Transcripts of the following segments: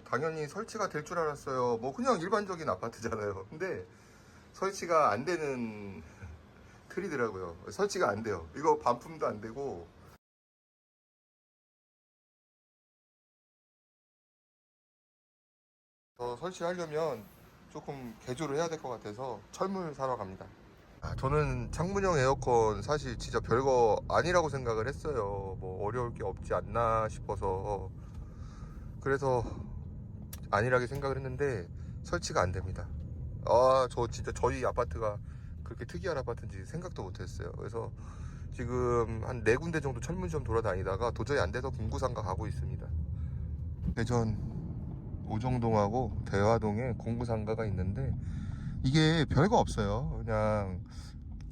당연히 설치가 될 줄 알았어요. 뭐 그냥 일반적인 아파트잖아요. 근데 설치가 안 되는 틀이더라고요. 설치가 안 돼요. 이거 반품도 안 되고 더 설치하려면 조금 개조를 해야 될 것 같아서 철물 사러 갑니다. 아, 저는 창문형 에어컨 사실 진짜 별거 아니라고 생각을 했어요. 뭐 어려울 게 없지 않나 싶어서 그래서 안일하게 생각을 했는데 설치가 안 됩니다. 아, 저 진짜 저희 아파트가 그렇게 특이한 아파트인지 생각도 못 했어요. 그래서 지금 한 네 군데 정도 철문점 돌아다니다가 도저히 안 돼서 공구상가 가고 있습니다. 대전 오정동하고 대화동에 공구상가가 있는데 이게 별거 없어요. 그냥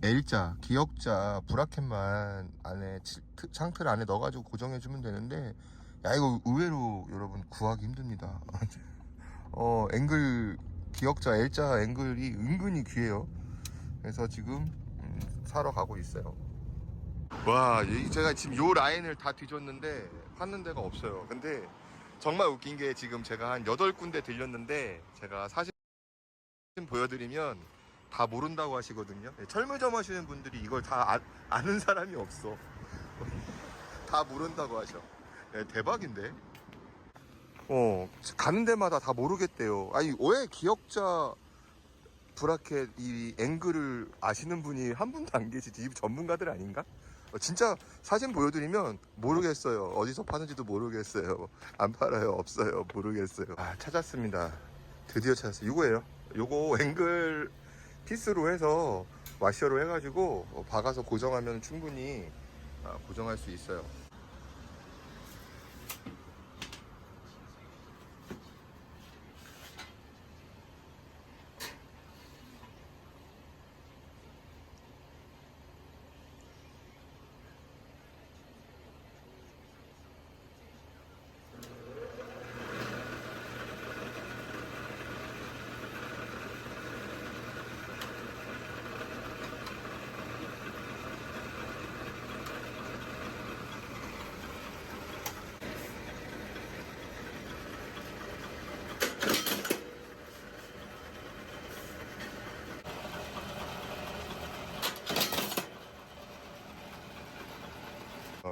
L자, 기역자, 브라켓만 안에 창틀 안에 넣어가지고 고정해주면 되는데 야 이거 의외로 여러분 구하기 힘듭니다. 어 앵글 기역자 L자 앵글이 은근히 귀해요. 그래서 지금 음, 사러 가고 있어요. 와, 이 제가 지금 요 라인을 다 뒤졌는데 파는 데가 없어요. 근데 정말 웃긴 게 지금 제가 한 8군데 들렸는데 제가 사진 보여드리면 다 모른다고 하시거든요. 네, 철물점 하시는 분들이 이걸 다 아, 아는 사람이 없어. 다 모른다고 하셔. 네, 대박인데? 어, 가는 데마다 다 모르겠대요. 아니, 왜 기억자 브라켓 이 앵글을 아시는 분이 한 분도 안 계시지? 이 전문가들 아닌가? 어, 진짜 사진 보여드리면 모르겠어요. 어디서 파는지도 모르겠어요. 안 팔아요. 없어요. 모르겠어요. 아, 찾았습니다. 드디어 찾았어요. 이거예요. 요거 앵글 피스로 해서 와셔로 해가지고 어, 박아서 고정하면 충분히 아, 고정할 수 있어요.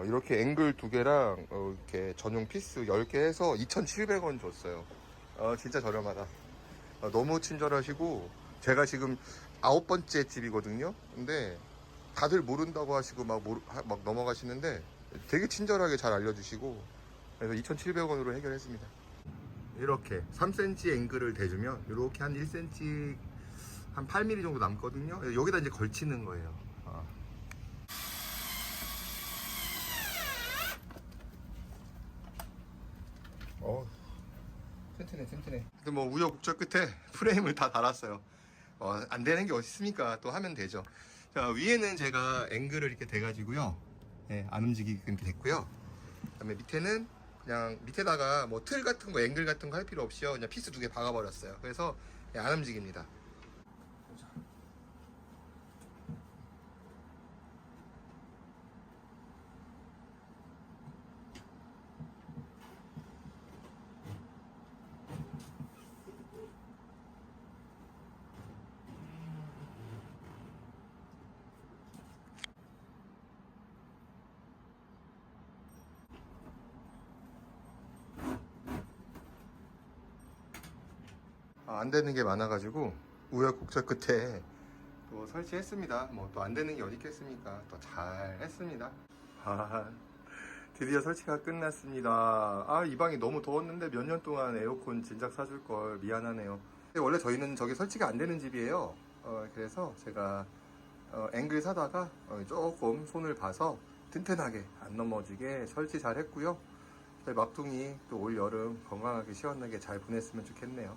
이렇게 앵글 두 개랑 어, 이렇게 전용 피스 10개 해서 2,700원 줬어요. 어, 진짜 저렴하다. 어, 너무 친절하시고 제가 지금 아홉 번째 집이거든요. 근데 다들 모른다고 하시고 막, 모르- 하- 막 넘어가시는데 되게 친절하게 잘 알려주시고 그래서 2,700원으로 해결했습니다. 이렇게 3cm 앵글을 대주면 이렇게 한 1cm 한 8mm 정도 남거든요. 여기다 이제 걸치는 거예요. 어. 어, 튼튼해, 튼튼해. 근데 뭐 우여곡절 끝에 프레임을 다 달았어요. 어, 안 되는 게 어디 있습니까? 또 하면 되죠. 자, 위에는 제가 앵글을 이렇게 대가지고요. 예, 안 움직이게 이렇게 됐고요. 그 다음에 밑에는 그냥 밑에다가 뭐 틀 같은 거, 앵글 같은 거 할 필요 없이요. 그냥 피스 두 개 박아버렸어요. 그래서 예, 안 움직입니다. 아, 안 되는 게 많아가지고 우여곡절 끝에 또 설치했습니다. 뭐 또 안 되는 게 어디 있겠습니까? 또 잘 했습니다. 아, 드디어 설치가 끝났습니다. 아, 이 방이 너무 더웠는데 몇 년 동안 에어컨 진작 사줄 걸 미안하네요. 원래 저희는 저기 설치가 안 되는 집이에요. 어, 그래서 제가 어, 앵글 사다가 어, 조금 손을 봐서 튼튼하게 안 넘어지게 설치 잘 했고요. 저희 막둥이 또 올 여름 건강하게 시원하게 잘 보냈으면 좋겠네요.